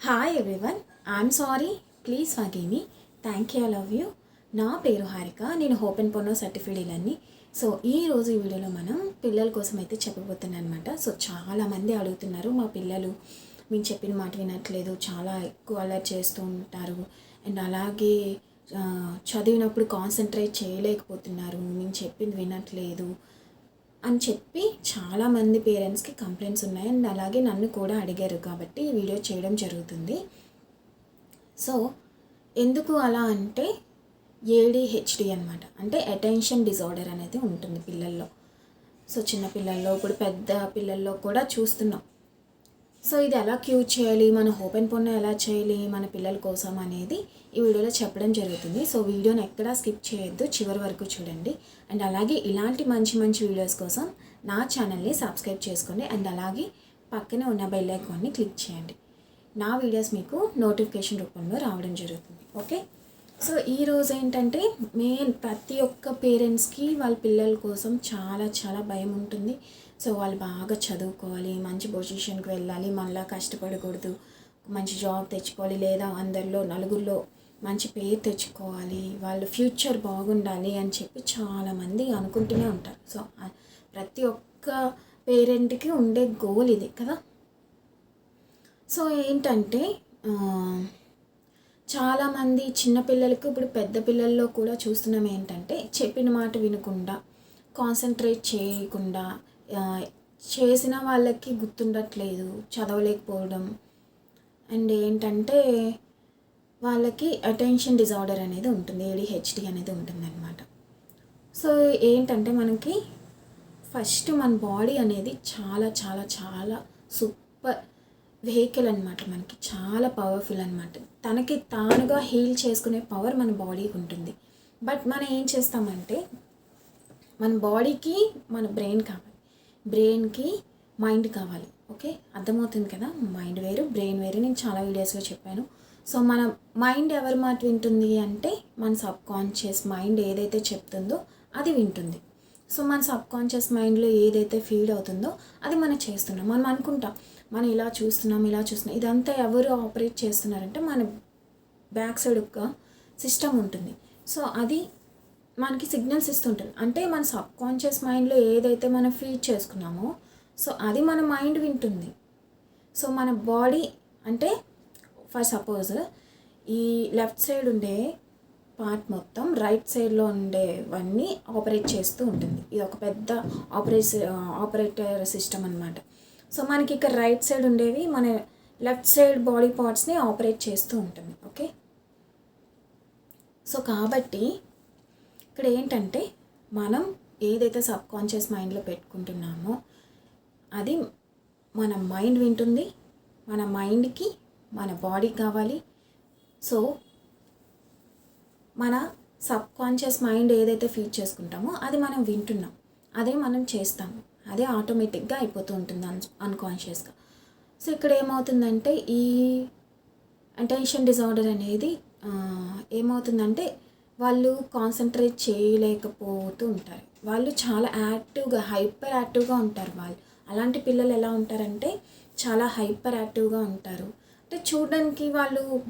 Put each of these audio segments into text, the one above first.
Hi everyone I'm sorry please forgive thank you love you నా పేరు హారిక. నేను హోపెన్ పొన్నో certified అన్ని సో ఈ రోజు ఈ వీడియోలో మనం పిల్లల కోసం అయితే చెప్పబోతున్నాను అనమాట సో చాలామంది అడుగుతున్నారు మా పిల్లలు మేము చెప్పిన మాట వినట్లేదు. చాలా ఎక్కువ అలర్ట్ చేస్తూ ఉంటారు. అండ్ అలాగే చదివినప్పుడు కాన్సన్ట్రేట్ చేయలేకపోతున్నారు. మేము చెప్పింది వినట్లేదు. అని చెప్పి చాలామంది పేరెంట్స్కి కంప్లైంట్స్ ఉన్నాయి. అండ్ అలాగే నన్ను కూడా అడిగారు కాబట్టి ఈ వీడియో చేయడం జరుగుతుంది. సో ఎందుకు అలా అంటే ఏడిహెచ్డి అనమాట అంటే అటెన్షన్ డిజార్డర్ అనేది ఉంటుంది పిల్లల్లో. సో చిన్న పిల్లల్లో ఇప్పుడు పెద్ద పిల్లల్లో కూడా చూస్తున్నాం. సో ఇది ఎలా క్యూర్ చేయాలి? మన ఓపెన్ పొన్న ఎలా చేయాలి? మన పిల్లల కోసం అనేది ఈ వీడియోలో చెప్పడం జరుగుతుంది. సో వీడియోని ఎక్కడా స్కిప్ చేయొద్దు. చివరి వరకు చూడండి. అండ్ అలాగే ఇలాంటి మంచి మంచి వీడియోస్ కోసం నా ఛానల్ని సబ్స్క్రైబ్ చేసుకోండి. అండ్ అలాగే పక్కనే ఉన్న బెల్ ఐకాన్ని క్లిక్ చేయండి. నా వీడియోస్ మీకు నోటిఫికేషన్ రూపంలో రావడం జరుగుతుంది. ఓకే? సో ఈ రోజు ఏంటంటే మెయిన్ ప్రతి ఒక్క పేరెంట్స్కి వాళ్ళ పిల్లల కోసం చాలా చాలా భయం ఉంటుంది. సో వాళ్ళు బాగా చదువుకోవాలి మంచి పొజిషన్కి వెళ్ళాలి మళ్ళీ కష్టపడకూడదు మంచి జాబ్ తెచ్చుకోవాలి లేదా అందరిలో నలుగురిలో మంచి పేరు తెచ్చుకోవాలి వాళ్ళ ఫ్యూచర్ బాగుండాలి అని చెప్పి చాలామంది అనుకుంటూనే ఉంటారు. సో ప్రతి ఒక్క పేరెంట్కి ఉండే గోల్ ఇది కదా? సో ఏంటంటే చాలామంది చిన్నపిల్లలకు ఇప్పుడు పెద్ద పిల్లల్లో కూడా చూస్తున్నాం ఏంటంటే చెప్పిన మాట వినకుండా కాన్సన్ట్రేట్ చేయకుండా చేసిన వాళ్ళకి గుర్తుండట్లేదు చదవలేకపోవడం. అండ్ ఏంటంటే వాళ్ళకి అటెన్షన్ డిజార్డర్ అనేది ఉంటుంది ఏడిహెచ్డి అనేది ఉంటుందన్నమాట. సో ఏంటంటే మనకి ఫస్ట్ మన బాడీ అనేది చాలా చాలా చాలా సూపర్ వెహికల్ అనమాట మనకి. చాలా పవర్ఫుల్ అనమాట తనకి తానుగా హీల్ చేసుకునే పవర్ మన బాడీకి ఉంటుంది. బట్ మనం ఏం చేస్తామంటే మన బాడీకి మన బ్రెయిన్ కావాలి బ్రెయిన్కి మైండ్ కావాలి. ఓకే? అర్థమవుతుంది కదా? మైండ్ వేరు బ్రెయిన్ వేరు. నేను చాలా వీడియోస్లో చెప్పాను. సో మన మైండ్ ఎవరి మాట వింటుంది అంటే మన సబ్ కాన్షియస్ మైండ్ ఏదైతే చెప్తుందో అది వింటుంది. సో మన సబ్ కాన్షియస్ మైండ్లో ఏదైతే ఫీడ్ అవుతుందో అది మనం చేస్తున్నాం. మనం అనుకుంటాం మనం ఇలా చూస్తున్నాం ఇలా చూస్తున్నాం. ఇదంతా ఎవరు ఆపరేట్ చేస్తున్నారంటే మన బ్యాక్ సైడ్ ఒక సిస్టమ్ ఉంటుంది. సో అది మనకి సిగ్నల్స్ ఇస్తుంటుంది. అంటే మన సబ్ కాన్షియస్ మైండ్లో ఏదైతే మనం ఫీడ్ చేసుకున్నామో సో అది మన మైండ్ వింటుంది. సో మన బాడీ అంటే ఫర్ సపోజ్ ఈ లెఫ్ట్ సైడ్ ఉండే పార్ట్ మొత్తం రైట్ సైడ్లో ఉండేవన్నీ ఆపరేట్ చేస్తూ ఉంటుంది. ఇది ఒక పెద్ద ఆపరేట్ ఆపరేటర్ సిస్టమ్ అనమాట సో మనకి ఇక్కడ రైట్ సైడ్ ఉండేవి మన లెఫ్ట్ సైడ్ బాడీ పార్ట్స్ని ఆపరేట్ చేస్తూ ఉంటుంది. ఓకే? సో కాబట్టి ఇక్కడ ఏంటంటే మనం ఏదైతే సబ్ కాన్షియస్ మైండ్లో పెట్టుకుంటున్నామో అది మన మైండ్ వింటుంది మన మైండ్కి మన బాడీ కావాలి. సో మన సబ్ కాన్షియస్ మైండ్ ఏదైతే ఫీడ్ చేసుకుంటామో అది మనం వింటున్నాం. అదే మనం చేస్తాము అదే ఆటోమేటిక్గా అయిపోతూ ఉంటుంది అన్ అన్కాన్షియస్గా. సో ఇక్కడ ఏమవుతుందంటే ఈ అటెన్షన్ డిజార్డర్ అనేది ఏమవుతుందంటే వాళ్ళు కాన్సన్ట్రేట్ చేయలేకపోతూ ఉంటారు. వాళ్ళు చాలా యాక్టివ్గా హైపర్ యాక్టివ్గా ఉంటారు వాళ్ళు. అలాంటి పిల్లలు ఎలా ఉంటారంటే చాలా హైపర్ యాక్టివ్గా ఉంటారు. అంటే చూడడానికి వాళ్ళు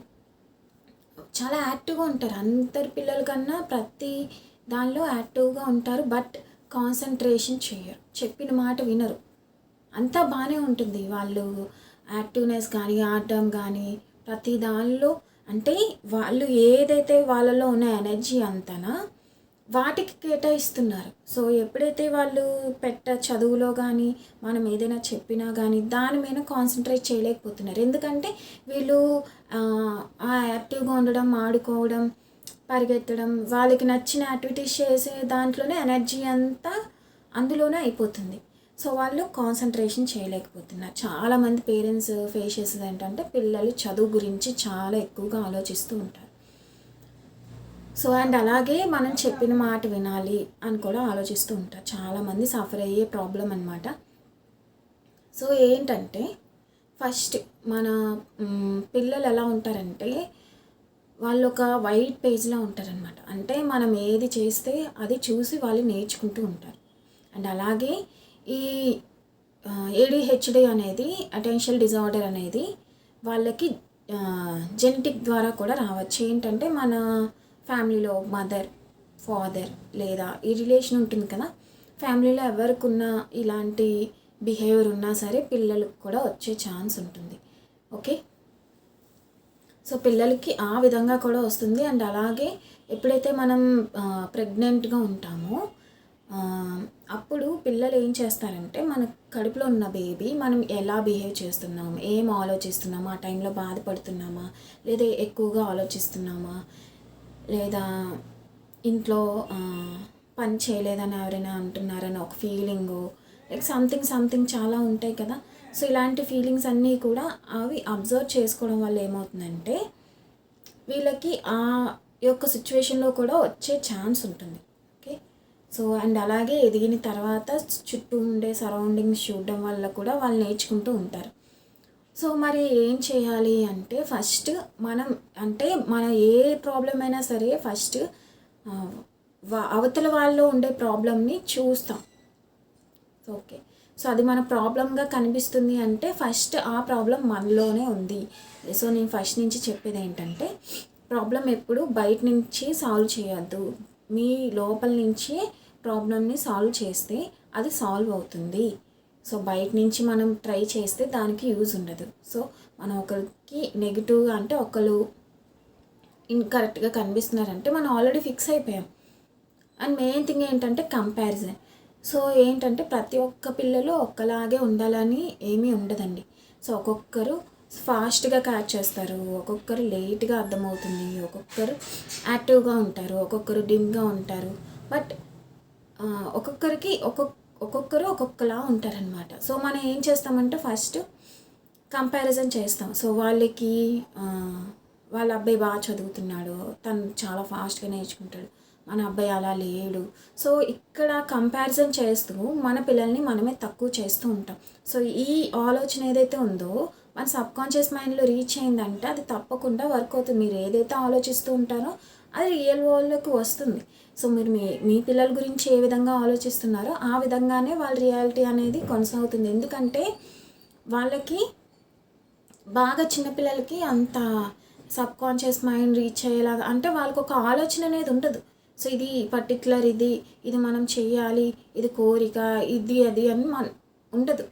చాలా యాక్టివ్గా ఉంటారు. అందరి పిల్లల కన్నా ప్రతి దానిలో యాక్టివ్గా ఉంటారు బట్ కాన్సన్ట్రేషన్ చేయరు. చెప్పిన మాట వినరు. అంతా బాగానే ఉంటుంది. వాళ్ళు యాక్టివ్నెస్ కానీ ఆడటం కానీ ప్రతి దానిలో అంటే వాళ్ళు ఏదైతే వాళ్ళలో ఉన్న ఎనర్జీ అంతనా వాటికి కేటాయిస్తున్నారు. సో ఎప్పుడైతే వాళ్ళు పెట్ట చదువులో కానీ మనం ఏదైనా చెప్పినా కానీ దాని మీద కాన్సన్ట్రేట్ చేయలేకపోతున్నారు. ఎందుకంటే వీళ్ళు ఆ యాక్టివ్గా ఉండడం ఆడుకోవడం పరిగెత్తడం వాళ్ళకి నచ్చిన యాక్టివిటీస్ చేసే దాంట్లోనే ఎనర్జీ అంతా అందులోనే అయిపోతుంది. సో వాళ్ళు కాన్సన్ట్రేషన్ చేయలేకపోతున్నారు. చాలామంది పేరెంట్స్ ఫేస్ చేసేది ఏంటంటే పిల్లలు చదువు గురించి చాలా ఎక్కువగా ఆలోచిస్తూ ఉంటారు. సో అండ్ అలాగే మనం చెప్పిన మాట వినాలి అని కూడా ఆలోచిస్తూ ఉంటారు. చాలామంది సఫర్ అయ్యే ప్రాబ్లం అనమాట సో ఏంటంటే ఫస్ట్ మన పిల్లలు ఎలా ఉంటారంటే వాళ్ళు ఒక వైట్ పేజ్లో ఉంటారనమాట అంటే మనం ఏది చేస్తే అది చూసి వాళ్ళు నేర్చుకుంటూ ఉంటారు. అండ్ అలాగే ఈ ఏడిహెచ్డి అనేది అటెన్షియల్ డిజార్డర్ అనేది వాళ్ళకి జెనెటిక్ ద్వారా కూడా రావచ్చు. ఏంటంటే మన ఫ్యామిలీలో మదర్ ఫాదర్ లేదా ఈ రిలేషన్ ఉంటుంది కదా ఫ్యామిలీలో ఎవరికున్న ఇలాంటి బిహేవియర్ ఉన్నా సరే పిల్లలకు కూడా వచ్చే ఛాన్స్ ఉంటుంది. ఓకే? సో పిల్లలకి ఆ విధంగా కూడా వస్తుంది. అండ్ అలాగే ఎప్పుడైతే మనం ప్రెగ్నెంట్గా ఉంటామో అప్పుడు పిల్లలు ఏం చేస్తారంటే మన కడుపులో ఉన్న బేబీ మనం ఎలా బిహేవ్ చేస్తున్నాం ఏం ఆలోచిస్తున్నామా ఆ టైంలో బాధపడుతున్నామా లేదా ఎక్కువగా ఆలోచిస్తున్నామా లేదా ఇంట్లో పని చేయలేదని ఎవరైనా అంటున్నారని ఒక ఫీలింగు లైక్ సంథింగ్ సంథింగ్ చాలా ఉంటాయి కదా. సో ఇలాంటి ఫీలింగ్స్ అన్నీ కూడా అవి అబ్జర్వ్ చేసుకోవడం వల్ల ఏమవుతుందంటే వీళ్ళకి ఆ యొక్క సిచ్యువేషన్లో కూడా వచ్చే ఛాన్స్ ఉంటుంది. సో అండ్ అలాగే ఎదిగిన తర్వాత చుట్టూ ఉండే సరౌండింగ్స్ చూడడం వల్ల కూడా వాళ్ళు నేర్చుకుంటూ ఉంటారు. సో మరి ఏం చేయాలి అంటే ఫస్ట్ మనం అంటే మన ఏ ప్రాబ్లం అయినా సరే ఫస్ట్ అవతల వాళ్ళు ఉండే ప్రాబ్లమ్ని చూస్తాం. ఓకే. సో అది మన ప్రాబ్లంగా కనిపిస్తుంది అంటే ఫస్ట్ ఆ ప్రాబ్లం మనలోనే ఉంది. సో నేను ఫస్ట్ నుంచి చెప్పేది ఏంటంటే ప్రాబ్లం ఎప్పుడు బయట నుంచి సాల్వ్ చేయొద్దు. మీ లోపల నుంచి ప్రాబ్లమ్ని సాల్వ్ చేస్తే అది సాల్వ్ అవుతుంది. సో బయట నుంచి మనం ట్రై చేస్తే దానికి యూజ్ ఉండదు. సో మనం ఒకరికి నెగిటివ్గా అంటే ఒకరు ఇన్కరెక్ట్గా కనిపిస్తున్నారంటే మనం ఆల్రెడీ ఫిక్స్ అయిపోయాం. అండ్ మెయిన్ థింగ్ ఏంటంటే కంపారిజన్ సో ఏంటంటే ప్రతి ఒక్క పిల్లలు ఒక్కలాగే ఉండాలని ఏమీ ఉండదండి. సో ఒక్కొక్కరు ఫాస్ట్గా క్యాచ్ చేస్తారు. ఒక్కొక్కరు లేట్గా అర్థమవుతుంది. ఒక్కొక్కరు యాక్టివ్గా ఉంటారు. ఒక్కొక్కరు డిమ్గా ఉంటారు. బట్ ఒక్కొక్కరికి ఒక్కొక్క ఒక్కొక్కరు ఒక్కొక్కలా ఉంటారనమాట సో మనం ఏం చేస్తామంటే ఫస్ట్ కంపారిజన్ చేస్తాం. సో వాళ్ళకి వాళ్ళ అబ్బాయి బాగా చదువుతున్నాడు. తను చాలా ఫాస్ట్గా నేర్చుకుంటాడు. మన అబ్బాయి అలా లేడు. సో ఇక్కడ కంపారిజన్ చేస్తూ మన పిల్లల్ని మనమే తక్కువ చేస్తూ ఉంటాం. సో ఈ ఆలోచన ఏదైతే ఉందో మన సబ్ కాన్షియస్ మైండ్లో రీచ్ అయిందంటే అది తప్పకుండా వర్క్ అవుతుంది. మీరు ఏదైతే ఆలోచిస్తూ ఉంటారో అది రియల్ వరల్డ్లోకి వస్తుంది. సో మీరు మీ మీ పిల్లల గురించి ఏ విధంగా ఆలోచిస్తున్నారో ఆ విధంగానే వాళ్ళ రియాలిటీ అనేది కొనసాగుతుంది. ఎందుకంటే వాళ్ళకి బాగా చిన్నపిల్లలకి అంత సబ్ కాన్షియస్ మైండ్ రీచ్ అయ్యేలాగా అంటే వాళ్ళకి ఒక ఆలోచన అనేది ఉండదు. సో ఇది పర్టికులర్ ఇది ఇది మనం చెయ్యాలి ఇది కోరిక ఇది అది అని మన ఉండదు.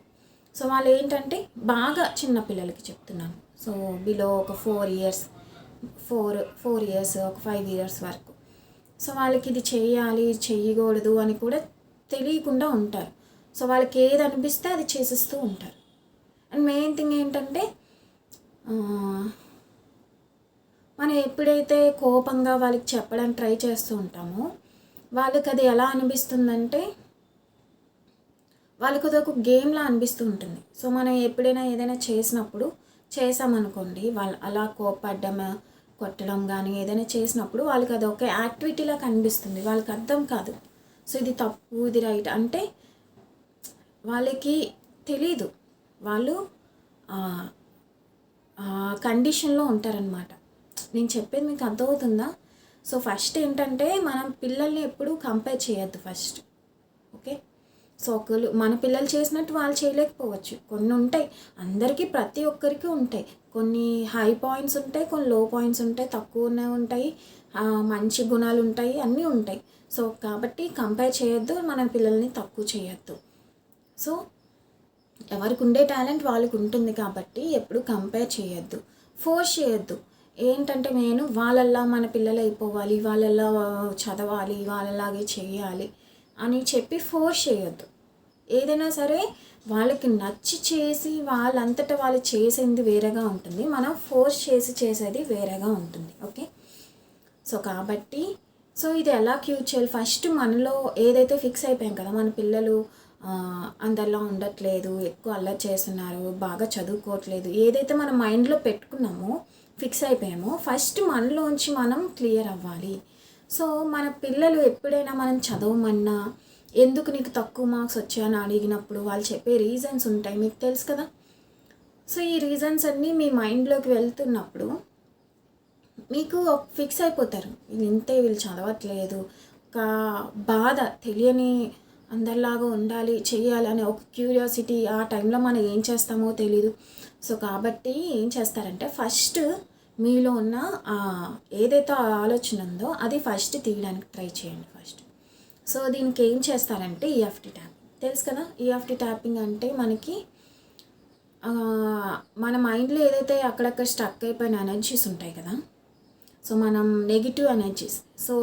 సో వాళ్ళు ఏంటంటే బాగా చిన్న పిల్లలకి చెప్తున్నాను. సో బిలో ఒక four years four four years ఒక ఫైవ్ ఇయర్స్ వరకు. సో వాళ్ళకి ఇది చేయాలి చేయకూడదు అని కూడా తెలియకుండా ఉంటారు. సో వాళ్ళకి ఏది అనిపిస్తే అది చేసేస్తూ ఉంటారు. అండ్ మెయిన్ థింగ్ ఏంటంటే మనం ఎప్పుడైతే కోపంగా వాళ్ళకి చెప్పడానికి ట్రై చేస్తూ ఉంటామో వాళ్ళకి అది ఎలా అనిపిస్తుందంటే వాళ్ళకి అది ఒక గేమ్లా అనిపిస్తూ ఉంటుంది. సో మనం ఎప్పుడైనా ఏదైనా చేసినప్పుడు చేసామనుకోండి వాళ్ళు అలా కోపడ్డం కొట్టడం కానీ ఏదైనా చేసినప్పుడు వాళ్ళకి అది ఒక యాక్టివిటీలా కనిపిస్తుంది. వాళ్ళకి అర్థం కాదు. సో ఇది తప్పు ఇది రైట్ అంటే వాళ్ళకి తెలీదు. వాళ్ళు కండిషన్లో ఉంటారనమాట నేను చెప్పేది మీకు అర్థమవుతుందా? సో ఫస్ట్ ఏంటంటే మనం పిల్లల్ని ఎప్పుడు కంపేర్ చేయొద్దు ఫస్ట్ సో ఒకరు మన పిల్లలు చేసినట్టు వాళ్ళు చేయలేకపోవచ్చు. కొన్ని ఉంటాయి అందరికీ ప్రతి ఒక్కరికి ఉంటాయి. కొన్ని హై పాయింట్స్ ఉంటాయి కొన్ని లో పాయింట్స్ ఉంటాయి తక్కువ ఉంటాయి మంచి గుణాలు ఉంటాయి అన్నీ ఉంటాయి. సో కాబట్టి కంపేర్ చేయొద్దు మన పిల్లల్ని తక్కువ చేయొద్దు. సో ఎవరికి ఉండే టాలెంట్ వాళ్ళకు ఉంటుంది కాబట్టి ఎప్పుడు కంపేర్ చేయొద్దు. ఫోర్స్ చేయొద్దు. ఏంటంటే నేను వాళ్ళల్లా మన పిల్లలు అయిపోవాలి వాళ్ళల్లా చదవాలి వాళ్ళలాగే చేయాలి. అని చెప్పి ఫోర్స్ చేయొద్దు. ఏదైనా సరే వాళ్ళకి నచ్చి చేసి వాళ్ళంతటా వాళ్ళు చేసింది వేరేగా ఉంటుంది. మనం ఫోర్స్ చేసి చేసేది వేరేగా ఉంటుంది. ఓకే? సో కాబట్టి సో ఇది ఎలా క్యూర్ చేయాలి? ఫస్ట్ మనలో ఏదైతే ఫిక్స్ అయిపోయాం కదా మన పిల్లలు అందరిలో ఉండట్లేదు ఎక్కువ అల్లరి చేస్తున్నారు బాగా చదువుకోవట్లేదు ఏదైతే మన మైండ్లో పెట్టుకున్నామో ఫిక్స్ అయిపోయామో ఫస్ట్ మనలోంచి మనం క్లియర్ అవ్వాలి. సో మన పిల్లలు ఎప్పుడైనా మనం చదవమన్నా ఎందుకు నీకు తక్కువ మార్క్స్ వచ్చాయని అడిగినప్పుడు వాళ్ళు చెప్పే రీజన్స్ ఉంటాయి మీకు తెలుసు కదా? సో ఈ రీజన్స్ అన్నీ మీ మైండ్లోకి వెళ్తున్నప్పుడు మీకు ఫిక్స్ అయిపోతారు. వీళ్ళు ఇంతే వీళ్ళు చదవట్లేదు. ఒక బాధ తెలియని అందరిలాగా ఉండాలి చేయాలని ఒక క్యూరియాసిటీ ఆ టైంలో మనం ఏం చేస్తామో తెలీదు. సో కాబట్టి ఏం చేస్తారంటే ఫస్ట్ మీలో ఉన్న ఏదైతే ఆ ఆలోచన ఉందో అది ఫస్ట్ తీయడానికి ట్రై చేయండి ఫస్ట్ సో దీనికి ఏం చేస్తారంటే ఈఎఫ్టీ ట్యాపింగ్ తెలుసు కదా ఈఎఫ్టీ ట్యాపింగ్ అంటే మనకి మన మైండ్లో ఏదైతే అక్కడక్కడ స్టక్ అయిపోయిన ఎనర్జీస్ ఉంటాయి కదా సో మనం నెగిటివ్ ఎనర్జీస్ సో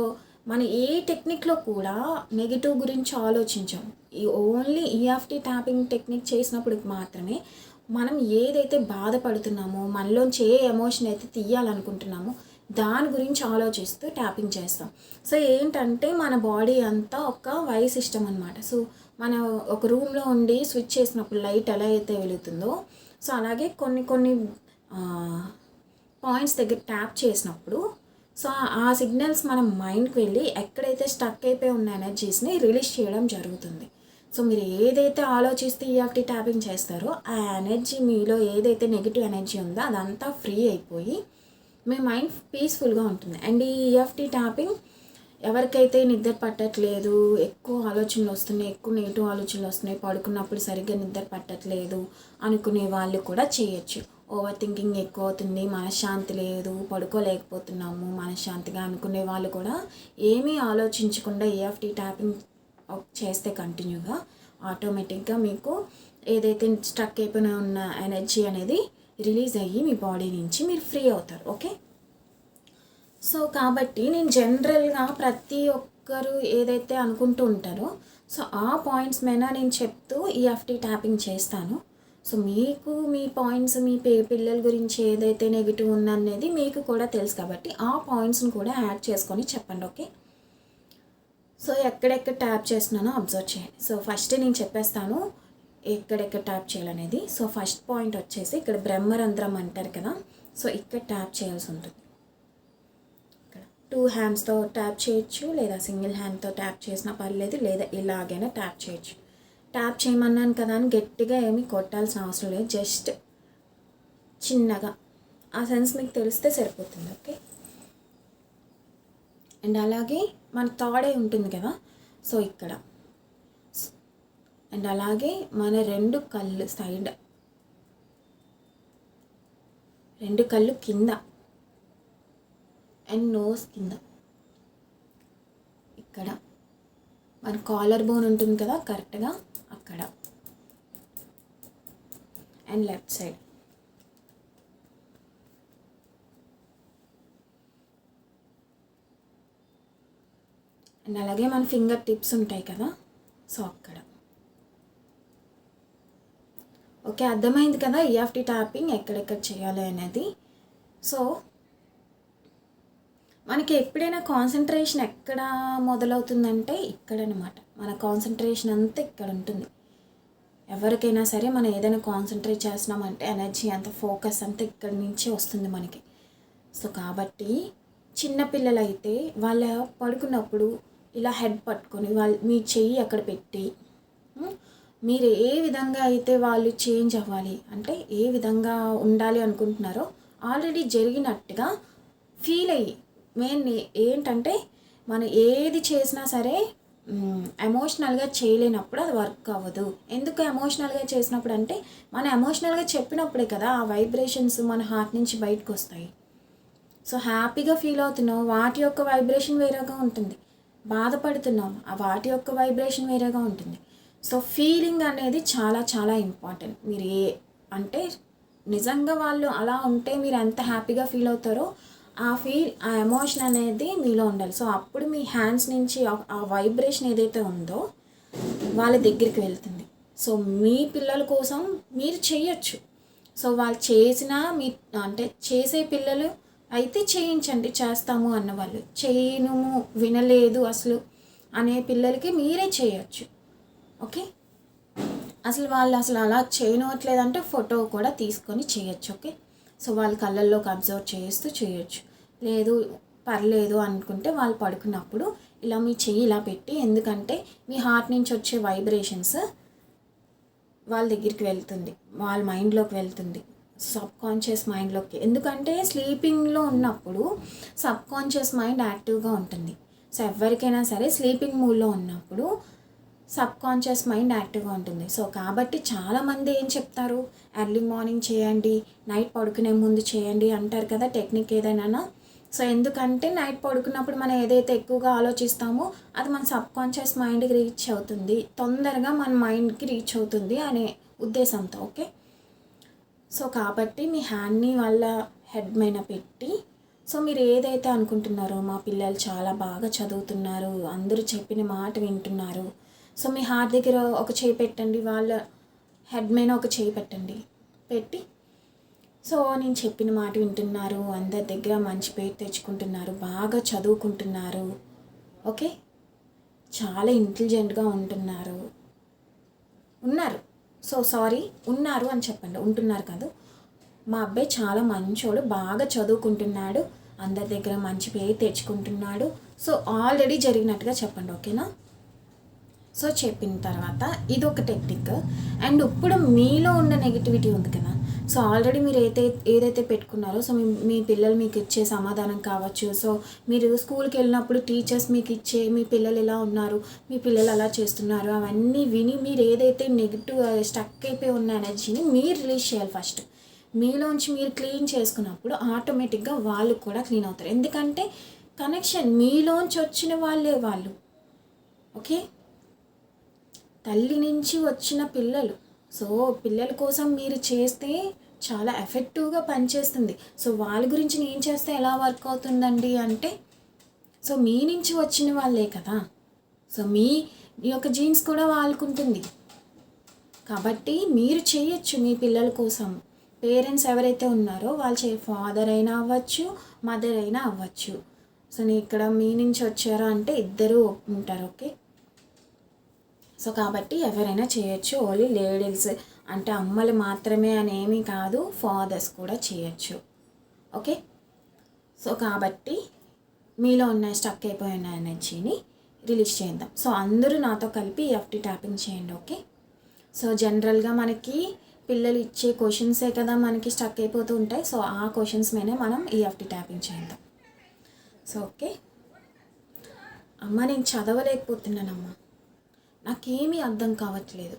మన ఏ టెక్నిక్లో కూడా నెగిటివ్ గురించి ఆలోచించాం. ఈ ఓన్లీ ఈఎఫ్టీ ట్యాపింగ్ టెక్నిక్ చేసినప్పుడు మాత్రమే మనం ఏదైతే బాధపడుతున్నామో మనలోంచి ఏ ఎమోషన్ అయితే తీయాలనుకుంటున్నామో దాని గురించి ఆలోచిస్తూ ట్యాపింగ్ చేస్తాం. సో ఏంటంటే మన బాడీ అంతా ఒక వై సిస్టమ్ అనమాట సో మనం ఒక రూమ్లో ఉండి స్విచ్ చేసినప్పుడు లైట్ ఎలా అయితే వెలుగుతుందో సో అలాగే కొన్ని కొన్ని పాయింట్స్ దగ్గర ట్యాప్ చేసినప్పుడు సో ఆ సిగ్నల్స్ మన మైండ్కి వెళ్ళి ఎక్కడైతే స్టక్ అయిపోయి ఉన్న ఎనర్జీస్ని రిలీజ్ చేయడం జరుగుతుంది. సో మీరు ఏదైతే ఆలోచిస్తే ఈఎఫ్టీ ట్యాపింగ్ చేస్తారో ఆ ఎనర్జీ మీలో ఏదైతే నెగిటివ్ ఎనర్జీ ఉందో అదంతా ఫ్రీ అయిపోయి మీ మైండ్ పీస్ఫుల్గా ఉంటుంది. అండ్ ఈ ఈఎఫ్టీ ట్యాపింగ్ ఎవరికైతే నిద్ర పట్టట్లేదు ఎక్కువ ఆలోచనలు వస్తున్నాయి ఎక్కువ నెగిటివ్ ఆలోచనలు వస్తున్నాయి పడుకున్నప్పుడు సరిగ్గా నిద్ర పట్టట్లేదు అనుకునే వాళ్ళు కూడా చేయొచ్చు. ఓవర్ థింకింగ్ ఎక్కువ అవుతుంది మనశ్శాంతి లేదు పడుకోలేకపోతున్నాము మనశ్శాంతిగా అనుకునే వాళ్ళు కూడా ఏమీ ఆలోచించకుండా ఏఎఫ్టీ ట్యాపింగ్ చేస్తే కంటిన్యూగా ఆటోమేటిక్గా మీకు ఏదైతే స్ట్రక్ అయిపోయిన ఉన్న ఎనర్జీ అనేది రిలీజ్ అయ్యి మీ బాడీ నుంచి మీరు ఫ్రీ అవుతారు ఓకే సో కాబట్టి నేను జనరల్గా ప్రతి ఒక్కరు ఏదైతే అనుకుంటూ ఉంటారో సో ఆ పాయింట్స్ మీద నేను చెప్తూ ఈఎఫ్టీ ట్యాపింగ్ చేస్తాను. సో మీకు మీ పాయింట్స్ మీ పే పిల్లల గురించి ఏదైతే నెగిటివ్ ఉందనేది మీకు కూడా తెలుసు కాబట్టి ఆ పాయింట్స్ని కూడా యాడ్ చేసుకొని చెప్పండి ఓకే సో ఎక్కడెక్కడ ట్యాప్ చేస్తున్నానో అబ్జర్వ్ చేయండి. సో ఫస్ట్ నేను చెప్పేస్తాను ఎక్కడెక్కడ ట్యాప్ చేయాలనేది. సో ఫస్ట్ పాయింట్ వచ్చేసి ఇక్కడ బ్రహ్మరంధ్రం అంటారు కదా సో ఇక్కడ ట్యాప్ చేయాల్సి ఉంటుంది. ఇక్కడ టూ హ్యాండ్స్తో ట్యాప్ చేయొచ్చు లేదా సింగిల్ హ్యాండ్తో ట్యాప్ చేసినా పర్లేదు లేదా ఇలాగైనా ట్యాప్ చేయొచ్చు. ట్యాప్ చేయమన్నాను కదా అని గట్టిగా ఏమీ కొట్టాల్సిన అవసరం లేదు జస్ట్ చిన్నగా. ఆ సెన్స్ మీకు తెలిస్తే సరిపోతుంది ఓకే? అండ్ అలాగే మన తాడే ఉంటుంది కదా? సో ఇక్కడ. అండ్ అలాగే మన రెండు కళ్ళు సైడ్. రెండు కళ్ళు కింద. అండ్ నోస్ కింద. ఇక్కడ. మన కాలర్ బోన్ ఉంటుంది కదా? కరెక్ట్గా అక్కడ. And left side. అండ్ అలాగే మన ఫింగర్ టిప్స్ ఉంటాయి కదా? సో అక్కడ. ఓకే అర్థమైంది కదా ఈఎఫ్టీ ట్యాపింగ్ ఎక్కడెక్కడ చేయాలి అనేది? సో మనకి ఎప్పుడైనా కాన్సన్ట్రేషన్ ఎక్కడ మొదలవుతుందంటే ఇక్కడనమాట. మన కాన్సన్ట్రేషన్ అంతా ఇక్కడ ఉంటుంది. ఎవరికైనా సరే మనం ఏదైనా కాన్సన్ట్రేట్ చేస్తున్నామంటే ఎనర్జీ అంత ఫోకస్ అంతా ఇక్కడి నుంచే వస్తుంది మనకి. సో కాబట్టి చిన్నపిల్లలైతే వాళ్ళ పడుకున్నప్పుడు ఇలా హెడ్ పట్టుకొని వాళ్ళు మీ చెయ్యి అక్కడ పెట్టి మీరు ఏ విధంగా అయితే వాళ్ళు చేంజ్ అవ్వాలి అంటే ఏ విధంగా ఉండాలి అనుకుంటున్నారో ఆల్రెడీ జరిగినట్టుగా ఫీల్ అయ్యి మెయిన్ ఏంటంటే మనం ఏది చేసినా సరే ఎమోషనల్గా చేయలేనప్పుడు అది వర్క్ అవ్వదు. ఎందుకు ఎమోషనల్గా చేసినప్పుడు అంటే మనం ఎమోషనల్గా చెప్పినప్పుడే కదా ఆ వైబ్రేషన్స్ మన హార్ట్ నుంచి బయటకు వస్తాయి. సో హ్యాపీగా ఫీల్ అవుతున్నావు వాటి యొక్క వైబ్రేషన్ వేరేగా ఉంటుంది. బాధపడుతున్నాం ఆ వాటి యొక్క వైబ్రేషన్ వేరేగా ఉంటుంది. సో ఫీలింగ్ అనేది చాలా చాలా ఇంపార్టెంట్ మీరు ఏ అంటే నిజంగా వాళ్ళు అలా ఉంటే మీరు ఎంత హ్యాపీగా ఫీల్ అవుతారో ఆ ఫీల్ ఆ ఎమోషన్ అనేది మీలో ఉండాలి. సో అప్పుడు మీ హ్యాండ్స్ నుంచి ఆ- వైబ్రేషన్ ఏదైతే ఉందో వాళ్ళ దగ్గరికి వెళ్తుంది. సో మీ పిల్లల కోసం మీరు చేయొచ్చు. సో వాళ్ళు చేసినా మీ అంటే చేసే పిల్లలు అయితే చేయించండి చేస్తాము అన్నవాళ్ళు. చేయను వినలేదు అసలు అనే పిల్లలకి మీరే చేయొచ్చు. ఓకే? అసలు వాళ్ళు అసలు అలా చేయనవట్లేదంటే ఫోటో కూడా తీసుకొని చేయొచ్చు ఓకే? సో వాళ్ళ కళ్ళల్లోకి అబ్జర్వ్ చేస్తూ చేయొచ్చు. లేదు పర్లేదు అనుకుంటే వాళ్ళు పడుకున్నప్పుడు ఇలా మీ చెయ్యి ఇలా పెట్టి ఎందుకంటే మీ హార్ట్ నుంచి వచ్చే వైబ్రేషన్స్ వాళ్ళ దగ్గరికి వెళ్తుంది వాళ్ళ మైండ్లోకి వెళ్తుంది. సబ్ కాన్షియస్ మైండ్లోకి. ఎందుకంటే స్లీపింగ్లో ఉన్నప్పుడు సబ్ కాన్షియస్ మైండ్ యాక్టివ్గా ఉంటుంది. సో ఎవరికైనా సరే స్లీపింగ్ మూడ్లో ఉన్నప్పుడు సబ్ కాన్షియస్ మైండ్ యాక్టివ్గా ఉంటుంది. సో కాబట్టి చాలామంది ఏం చెప్తారు? ఎర్లీ మార్నింగ్ చేయండి నైట్ పడుకునే ముందు చేయండి అంటారు కదా టెక్నిక్ ఏదైనా సో ఎందుకంటే నైట్ పడుకున్నప్పుడు మనం ఏదైతే ఎక్కువగా ఆలోచిస్తామో అది మన సబ్ కాన్షియస్ మైండ్కి రీచ్ అవుతుంది. తొందరగా మన మైండ్కి రీచ్ అవుతుంది అనే ఉద్దేశంతో ఓకే? సో కాబట్టి మీ హ్యాండ్ని వాళ్ళ హెడ్ మీద పెట్టి సో మీరు ఏదైతే అనుకుంటున్నారో మా పిల్లలు చాలా బాగా చదువుతున్నారు అందరూ చెప్పిన మాట వింటున్నారు సో మీ హార్ట్ దగ్గర ఒక చేయి పెట్టండి వాళ్ళ హెడ్ మీద ఒక చేయి పెట్టండి పెట్టి సో నేను చెప్పిన మాట వింటున్నారు అందరి దగ్గర మంచి పేరు తెచ్చుకుంటున్నారు బాగా చదువుకుంటున్నారు ఓకే? చాలా ఇంటెలిజెంట్గా ఉంటున్నారు ఉన్నారు. సో సారీ ఉన్నారు అని చెప్పండి. ఉంటున్నారు కాదు. మా అబ్బాయి చాలా మంచోడు బాగా చదువుకుంటున్నాడు అందరి దగ్గర మంచి పేరు తెచ్చుకుంటున్నాడు. సో ఆల్రెడీ జరిగినట్టుగా చెప్పండి ఓకేనా? సో చెప్పిన తర్వాత ఇది ఒక టెక్నిక్. అండ్ ఇప్పుడు మీలో ఉన్న నెగిటివిటీ ఉంది కదా సో ఆల్రెడీ మీరు ఏదైతే ఏదైతే పెట్టుకున్నారో సో మీ మీ పిల్లలు మీకు ఇచ్చే సమాధానం కావచ్చు. సో మీరు స్కూల్కి వెళ్ళినప్పుడు టీచర్స్ మీకు ఇచ్చే మీ పిల్లలు ఎలా ఉన్నారు మీ పిల్లలు అలా చేస్తున్నారు అవన్నీ విని మీరు ఏదైతే నెగిటివ్ స్టక్ అయిపోయి ఉన్న ఎనర్జీని మీరు రిలీజ్ చేయాలి ఫస్ట్. మీలోంచి మీరు క్లీన్ చేసుకున్నప్పుడు ఆటోమేటిక్గా వాళ్ళు కూడా క్లీన్ అవుతారు. ఎందుకంటే కనెక్షన్ మీలోంచి వచ్చిన వాళ్ళే వాళ్ళు. ఓకే? తల్లి నుంచి వచ్చిన పిల్లలు. సో పిల్లల కోసం మీరు చేస్తే చాలా ఎఫెక్టివ్గా పనిచేస్తుంది. సో వాళ్ళ గురించి నేను చేస్తే ఎలా వర్క్ అవుతుందండి అంటే సో మీ నుంచి వచ్చిన వాళ్ళే కదా. సో మీ యొక్క జీన్స్ కూడా వాళ్ళకుంటుంది. కాబట్టి మీరు చేయొచ్చు మీ పిల్లల కోసం. పేరెంట్స్ ఎవరైతే ఉన్నారో వాళ్ళు చే ఫాదర్ అయినా అవ్వచ్చు మదర్ అయినా అవ్వచ్చు. సో నేను ఇక్కడ మీ నుంచి వచ్చారా అంటే ఇద్దరు ఉంటారు ఓకే? సో కాబట్టి ఎవరైనా చేయొచ్చు. ఓన్లీ లేడీస్ అంటే అమ్మలు మాత్రమే అనేమి కాదు ఫాదర్స్ కూడా చేయొచ్చు. ఓకే? సో కాబట్టి మీలో ఉన్న స్టక్ అయిపోయిన ఎనర్జీని రిలీజ్ చేద్దాం. సో అందరూ నాతో కలిపి ఎఫ్టీ ట్యాపింగ్ చేయండి ఓకే? సో జనరల్గా మనకి పిల్లలు ఇచ్చే క్వశ్చన్సే కదా మనకి స్టక్ అయిపోతూ ఉంటాయి. సో ఆ క్వశ్చన్స్ మీదే మనం ఈఎఫ్టీ ట్యాపింగ్ చేద్దాం. So okay? అమ్మ నేను చదవలేకపోతున్నానమ్మా. నాకేమీ అర్థం కావట్లేదు.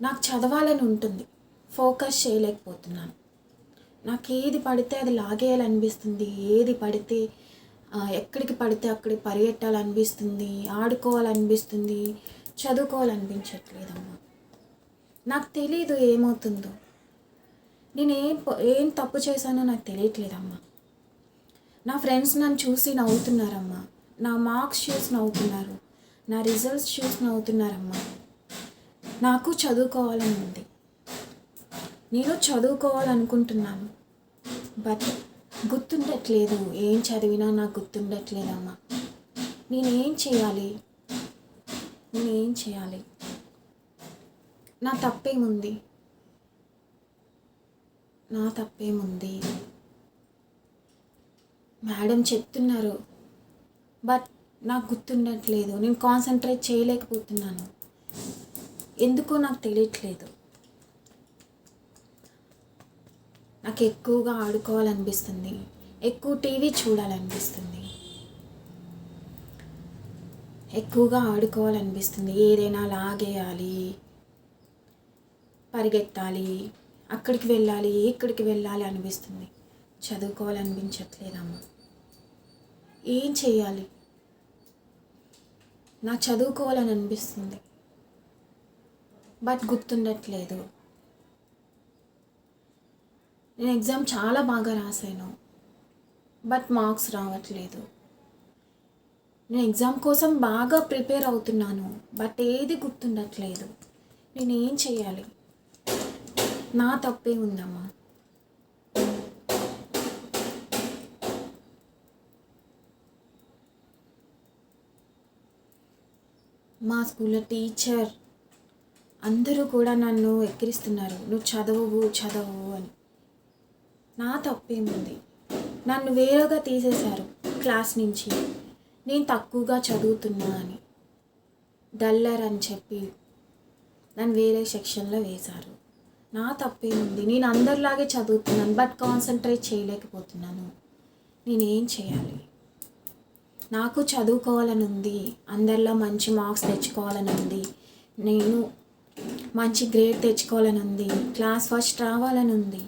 నాకు చదవాలని ఉంటుంది. ఫోకస్ చేయలేకపోతున్నాను. నాకు ఏది పడితే అది లాగేయాలనిపిస్తుంది. ఏది పడితే ఎక్కడికి పడితే అక్కడికి పరిగెట్టాలనిపిస్తుంది. ఆడుకోవాలనిపిస్తుంది. చదువుకోవాలనిపించట్లేదమ్మా. నాకు తెలీదు ఏమవుతుందో. నేను ఏం ఏం తప్పు చేశానో నాకు తెలియట్లేదమ్మా. నా ఫ్రెండ్స్ నన్ను చూసి నవ్వుతున్నారమ్మా. నా మార్క్స్ చూసి నవ్వుతున్నారు. నా రిజల్ట్స్ చూసి నవ్వుతున్నారమ్మా. నాకు చదువుకోవాలని ఉంది. నేను చదువుకోవాలనుకుంటున్నాను. బట్ గుర్తుండట్లేదు. ఏం చదివినా నాకు గుర్తుండట్లేదమ్మా. నేనేం చేయాలి? నేనేం చేయాలి? నా తప్పేముంది? నా తప్పేముంది? మేడం చెప్తున్నారు. బట్ నాకు గుర్తుండట్లేదు. నేను కాన్సన్ట్రేట్ చేయలేకపోతున్నాను. ఎందుకో నాకు తెలియట్లేదు. నాకు ఎక్కువగా ఆడుకోవాలనిపిస్తుంది. ఎక్కువ టీవీ చూడాలనిపిస్తుంది. ఎక్కువగా ఆడుకోవాలనిపిస్తుంది. ఏదైనా లాగేయాలి. పరిగెత్తాలి. అక్కడికి వెళ్ళాలి. ఇక్కడికి వెళ్ళాలి అనిపిస్తుంది. చదువుకోవాలనిపించట్లేదమ్మా. ఏం చేయాలి నాకు చదువుకోవాలని అనిపిస్తుంది. బట్ గుర్తుండట్లేదు. నేను ఎగ్జామ్ చాలా బాగా రాశాను. బట్ మార్క్స్ రావట్లేదు. నేను ఎగ్జామ్ కోసం బాగా ప్రిపేర్ అవుతున్నాను. బట్ ఏది గుర్తుండట్లేదు. నేను ఏం చేయాలి నా తప్పే ఉందమ్మా. మా స్కూల్లో టీచర్ అందరూ కూడా నన్ను ఎక్కిరిస్తున్నారు. నువ్వు చదవవు చదవవు అని. నా తప్పేముంది? నన్ను వేరేగా తీసేశారు క్లాస్ నుంచి. నేను తక్కువగా చదువుతున్నా అని. డల్లర్ అని చెప్పి నన్ను వేరే సెక్షన్లో వేశారు. నా తప్పేముంది? నేను అందరిలాగే చదువుతున్నాను బట్ కాన్సన్ట్రేట్ చేయలేకపోతున్నాను. నేనేం చేయాలి? నాకు చదువుకోవాలని ఉంది అందరిలో మంచి మార్క్స్ తెచ్చుకోవాలని ఉంది నేను మంచి గ్రేడ్ తెచ్చుకోవాలని ఉంది క్లాస్ ఫస్ట్ రావాలని ఉంది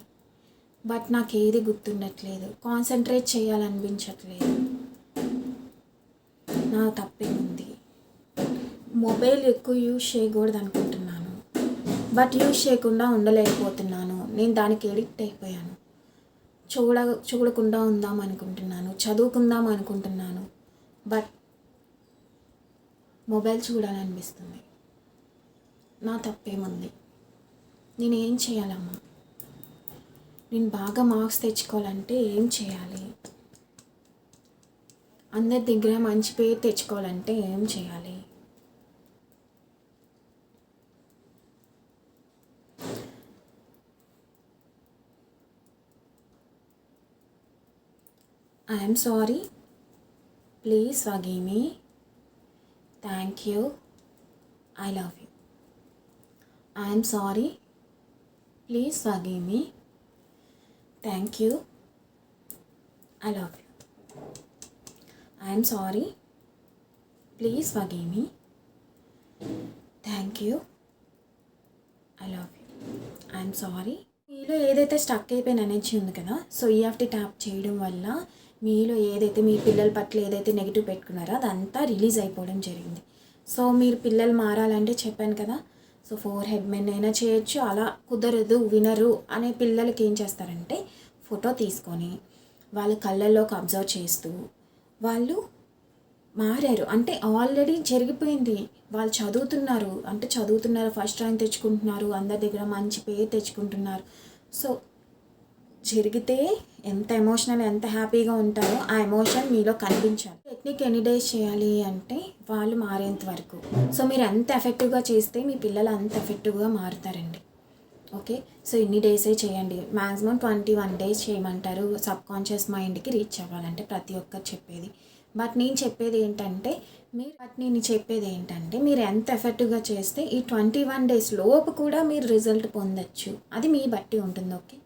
బట్ నాకు ఏది గుర్తుండట్లేదు కాన్సన్ట్రేట్ చేయాలనిపించట్లేదు. నా తప్పేముంది? మొబైల్ ఎక్కువ యూజ్ చేయకూడదు అనుకుంటున్నాను బట్ యూజ్ చేయకుండా ఉండలేకపోతున్నాను నేను దానికి ఎడిక్ట్ అయిపోయాను. చూడ చూడకుండా ఉందాం అనుకుంటున్నాను చదువుకుందాం అనుకుంటున్నాను బట్ మొబైల్ చూడాలనిపిస్తుంది. నా తప్పేముంది? నేను ఏం చేయాలమ్మా? నేను బాగా మార్క్స్ తెచ్చుకోవాలంటే ఏం చేయాలి? అందరి దగ్గర మంచి పేరు తెచ్చుకోవాలంటే ఏం చేయాలి? I'm sorry please forgive thank you I love you I'm sorry please forgive thank you I love you I'm sorry please forgive thank you I love you I'm sorry మీలో ఏదైతే స్టక్ అయిపోయిన ఎనర్జీ ఉంది కదా so EFT tap చేయడం వల్ల మీలో ఏదైతే మీ పిల్లల పట్ల ఏదైతే నెగిటివ్ పెట్టుకున్నారో అదంతా రిలీజ్ అయిపోవడం జరిగింది. సో మీరు పిల్లలు మారాలంటే చెప్పాను కదా సో ఫోర్ హెడ్ మెన్ అయినా చేయొచ్చు అలా కుదరదు వినరు అనే పిల్లలకి ఏం చేస్తారంటే ఫోటో తీసుకొని వాళ్ళ కళ్ళల్లోకి అబ్జర్వ్ చేస్తూ వాళ్ళు మారారు. అంటే ఆల్రెడీ జరిగిపోయింది. వాళ్ళు చదువుతున్నారు. అంటే చదువుతున్నారు ఫస్ట్ ర్యాంక్ తెచ్చుకుంటున్నారు అందరి దగ్గర మంచి పేరు తెచ్చుకుంటున్నారు. సో జరిగితే ఎంత ఎమోషనల్ ఎంత హ్యాపీగా ఉంటారో ఆ ఎమోషన్ మీలో కనిపించాలి. టెక్నిక్ ఎన్ని డేస్ చేయాలి అంటే వాళ్ళు మారేంత వరకు. సో మీరు ఎంత ఎఫెక్టివ్గా చేస్తే మీ పిల్లలు అంత ఎఫెక్టివ్గా మారుతారండి. ఓకే సో ఇన్ని డేసే చేయండి. మ్యాక్సిమం ట్వంటీ వన్ డేస్ చేయమంటారు. సబ్ కాన్షియస్ మైండ్కి రీచ్ అవ్వాలంటే ప్రతి ఒక్కరు చెప్పేది. బట్ నేను చెప్పేది ఏంటంటే మీరు బట్ నేను చెప్పేది ఏంటంటే మీరు ఎంత ఎఫెక్టివ్గా చేస్తే ఈ ట్వంటీ వన్ డేస్ లోపు కూడా మీరు రిజల్ట్ పొందొచ్చు. అది మీ బట్టి ఉంటుంది. ఓకే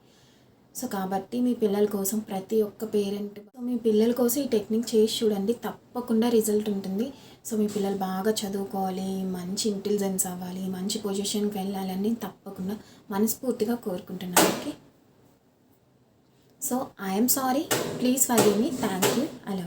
సో కాబట్టి మీ పిల్లల కోసం ప్రతి ఒక్క పేరెంట్ సో మీ పిల్లల కోసం ఈ టెక్నిక్ చేసి చూడండి. తప్పకుండా రిజల్ట్ ఉంటుంది. సో మీ పిల్లలు బాగా చదువుకోవాలి మంచి ఇంటెలిజెన్స్ అవ్వాలి మంచి పొజిషన్కి వెళ్ళాలని తప్పకుండా మనస్ఫూర్తిగా కోరుకుంటున్నాను. Okay? So I'm sorry please for me thank you అలా